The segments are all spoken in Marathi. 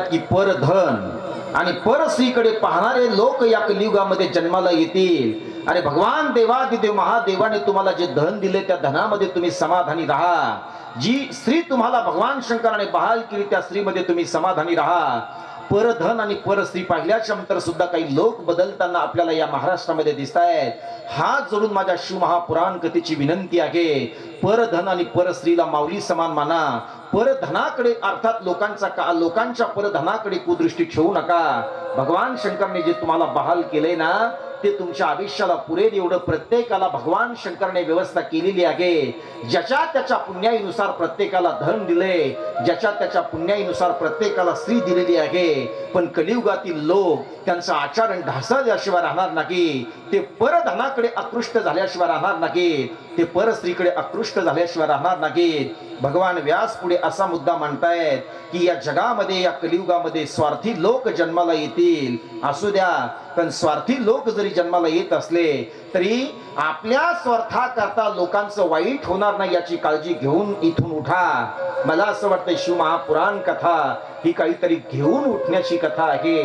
की परधन. आणि परस्त्रीकडे पाहणारे लोक या कलियुगामध्ये जन्माला येतील. आणि भगवान देवादिदेव महादेवाने तुम्हाला जे धन दिले त्या धनामध्ये तुम्ही समाधानी राहा. जी स्त्री तुम्हाला भगवान शंकराने बहाल केली त्या स्त्रीमध्ये तुम्ही समाधानी राहा. परधन आणि परस्त्री पाहिल्याच्या नंतर सुद्धा काही लोक बदलताना आपल्याला या महाराष्ट्रामध्ये दिसत आहेत हात जोडून माझ्या शिवमहापुराण कथेची विनंती आहे. परधन आणि परस्त्रीला माऊली समान माना. परधनाकडे अर्थात लोकांचा का लोकांच्या परधनाकडे कुदृष्टी ठेवू नका. भगवान शंकरने जे तुम्हाला बहाल केले ना ते तुमच्या आयुष्याला पुरेल एवढं प्रत्येकाला भगवान शंकरने व्यवस्था केलेली आहे. ज्याच्या त्याच्या पुण्याईनुसार प्रत्येकाला धन दिले ज्याच्या त्याच्या पुण्याईनुसार प्रत्येकाला स्त्री दिलेली आहे. पण कलियुगातील लोक त्यांचं आचरण ढासळल्याशिवाय राहणार नाही. ते परधनाकडे आकृष्ट झाल्याशिवाय राहणार नाही. ते परस्त्रीकडे आकृष्ट झाल्याशिवाय राहणार नाहीत. भगवान व्यास पुढे असा मुद्दा मांडतायत की या जगामध्ये या कलियुगामध्ये स्वार्थी लोक जन्माला येतील. असू द्या पण स्वार्थी लोक जरी जन्माला येत असले तरी आपल्या स्वार्थाकरता लोकांचं वाईट होणार नाही याची काळजी घेऊन इथून उठा. मला असं वाटतं शिवमहापुराण कथा ही काहीतरी घेऊन उठण्याची कथा आहे.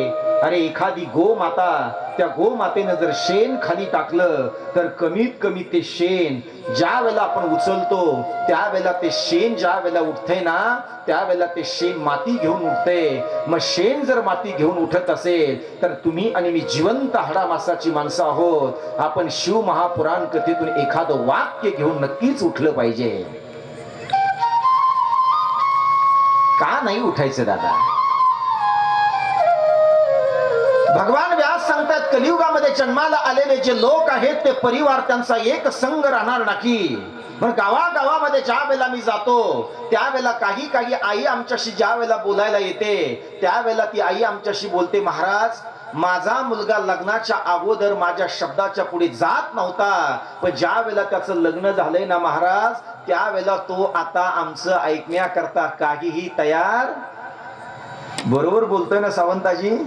अरे एखादी गो माता त्या गो मातेनं जर शेण खाली टाकलं तर कमीत कमी ते शेण ज्या वेळेला आपण उचलतो त्यावेळेला ते शेण ज्या वेळेला उठते ना त्यावेळेला ते शेण माती घेऊन उठते मग शेण जर माती घेऊन उठत असेल तर तुम्ही आणि मी जिवंत हाडामासाची माणसं आहोत. आपण शिव महापुराण कथेतून एखादं वाक्य घेऊन नक्कीच उठलं पाहिजे. का नाही उठायचं दादा? भगवान व्यास सांगतात कलियुगामध्ये जन्माला आलेले जे लोक आहेत ते परिवार त्यांचा एक संघ राहणार नाही. पण गावागावामध्ये ज्या वेळेला मी जातो त्यावेळेला काही काही आई आमच्याशी ज्या वेळेला बोलायला येते त्यावेळेला ती आई आमच्याशी बोलते महाराज माझा मुलगा लग्नाच्या अगोदर माझ्या शब्दाच्या पुढे जात नव्हता. पण ज्या वेळेला त्याचं लग्न झालंय ना महाराज त्यावेळेला तो आता आमचं ऐकण्याकरता काहीही तयार बरोबर बोलतोय ना सावंताजी?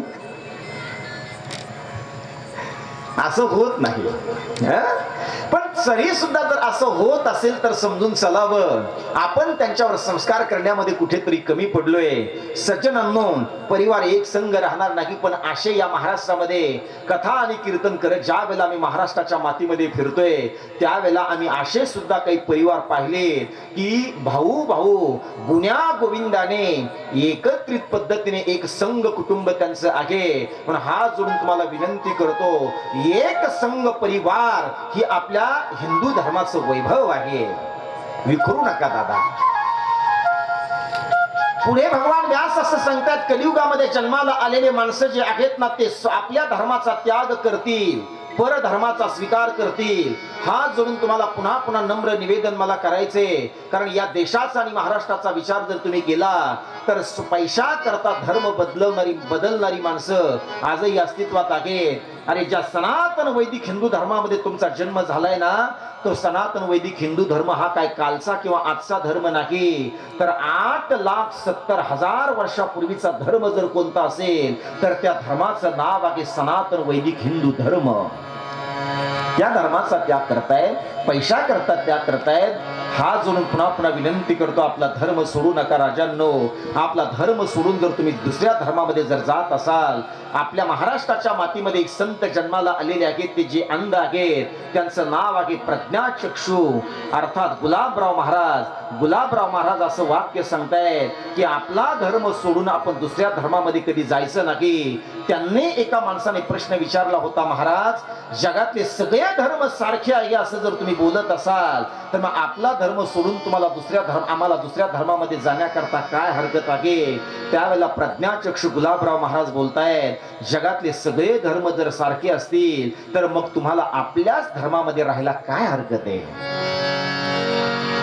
असं होत नाही. पण तरी सुद्धा जर असं होत असेल तर समजून चलावं. आपण त्यांच्यावर संस्कार करण्यामध्ये कुठेतरी कमी पडलोय. सज्जनांनो परिवार एक संघ राहणार नाही पण आशे या महाराष्ट्रामध्ये कथा आणि कीर्तन करत ज्या वेळेला आम्ही महाराष्ट्राच्या मातीमध्ये फिरतोय त्यावेळेला आम्ही आशे सुद्धा काही परिवार पाहिले की भाऊ भाऊ गुण्या गोविंदाने एकत्रित पद्धतीने एक संघ कुटुंब त्यांचं आहे. पण हा जोडून तुम्हाला विनंती करतो एक संघ परिवार ही आपल्या हिंदू धर्माचं वैभव आहे. विखरू नका दादा. पुढे भगवान व्यास असं सांगतात कलियुगामध्ये जन्माला आलेले माणसं जे आहेत ना ते आपल्या धर्माचा त्याग करतील परधर्माचा स्वीकार करतील. हा जोडून तुम्हाला पुन्हा पुन्हा नम्र निवेदन मला करायचे कारण या देशाचा आणि महाराष्ट्राचा विचार जर तुम्ही केला तर पैशा करता धर्म बदलवणारी बदलणारी माणसं आजही अस्तित्वात आहेत. आणि ज्या सनातन वैदिक हिंदू धर्मामध्ये तुमचा जन्म झालाय ना तो सनातन वैदिक हिंदू धर्म हा काय कालचा किंवा आजचा धर्म नाही. तर आठ लाख सत्तर हजार वर्षापूर्वीचा धर्म जर कोणता असेल तर त्या धर्माचं नाव आहे सनातन वैदिक हिंदू धर्म. त्या धर्माचा त्याग करतायत पैशा करता त्याग करतायत हा जोडून पुन्हा पुन्हा विनंती करतो आपला धर्म सोडू नका राजांनो. आपला धर्म सोडून जर तुम्ही दुसऱ्या धर्मामध्ये जर जात असाल आपल्या महाराष्ट्राच्या मातीमध्ये एक संत जन्माला आलेले आहेत ते जे अंध आहेत त्यांचं नाव आहे प्रज्ञाचक्षू. अर्थात गुलाबराव महाराज गुलाबराव महाराज असं वाक्य सांगतायत की आपला धर्म सोडून आपण दुसऱ्या धर्मामध्ये कधी जायचं नाही. त्यांनी एका माणसाने प्रश्न विचारला होता महाराज जगातले सगळे धर्म सारखे आहे असं जर तुम्ही बोलत असाल तर मग आपला धर्म सोडून तुम्हाला दुसऱ्या धर्म आम्हाला दुसऱ्या धर्मामध्ये जाण्याकरता काय हरकत आहे? त्यावेळेला प्रज्ञाचक्षु गुलाबराव महाराज बोलतायत जगातले सगळे धर्म जर सारखे असतील तर मग तुम्हाला आपल्याच धर्मामध्ये राहायला काय हरकत आहे?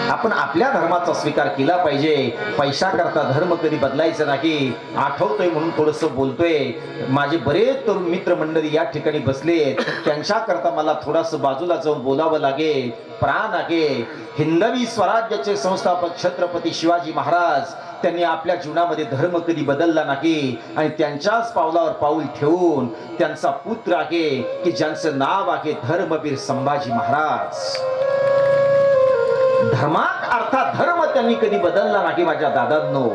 आपण आपल्या धर्माचा स्वीकार केला पाहिजे. पैशाकरता धर्म कधी बदलायचा नाही. आठवतोय म्हणून थोडस बोलतोय. माझे बरेच तरुण मित्र मंडळी या ठिकाणी बसले. त्यांच्या करता मला थोडस बाजूला जाऊन बोलावं लागेल. प्राण आहे. हिंदवी स्वराज्याचे संस्थापक छत्रपती शिवाजी महाराज त्यांनी आपल्या जीवनामध्ये धर्म कधी बदलला नाही. आणि त्यांच्याच पावलावर पाऊल ठेवून त्यांचा पुत्र आहे की ज्यांचं नाव आहे धर्मवीर संभाजी महाराज. धर्मात अर्थात धर्म त्यांनी कधी बदलला नाही माझ्या दादांनो.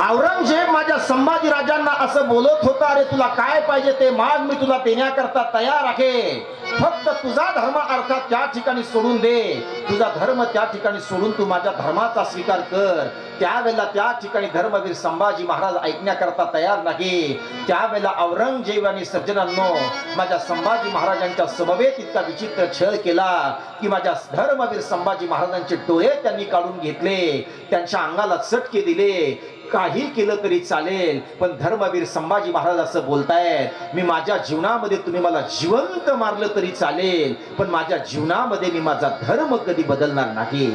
औरंगजेब माझ्या संभाजी राजांना असं बोलत होता अरे तुला काय पाहिजे ते माग मी तुला देण्याकरता तयार आहे. फक्त तुझा धर्म अर्थात त्या ठिकाणी सोडून दे. तुझा धर्म त्या ठिकाणी सोडून तू माझ्या धर्माचा स्वीकार कर. त्यावेळेला त्या ठिकाणी धर्मवीर संभाजी महाराज ऐकण्याकरता तयार नाही. त्यावेळेला औरंगजेब आणि सज्जनांनो माझ्या संभाजी महाराजांच्या समवेत इतका विचित्र छळ केला की माझ्या धर्मवीर संभाजी महाराजांचे डोळे त्यांनी काढून घेतले. त्यांच्या अंगाला चटके दिले. काही केलं तरी चालेल पण धर्मवीर संभाजी महाराज असं बोलतायत मी माझ्या जीवनामध्ये तुम्ही मला जिवंत मारलं तरी चालेल पण माझ्या जीवनामध्ये मी माझा धर्म कधी बदलणार नाही.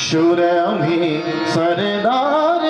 शूर आम्ही सरदार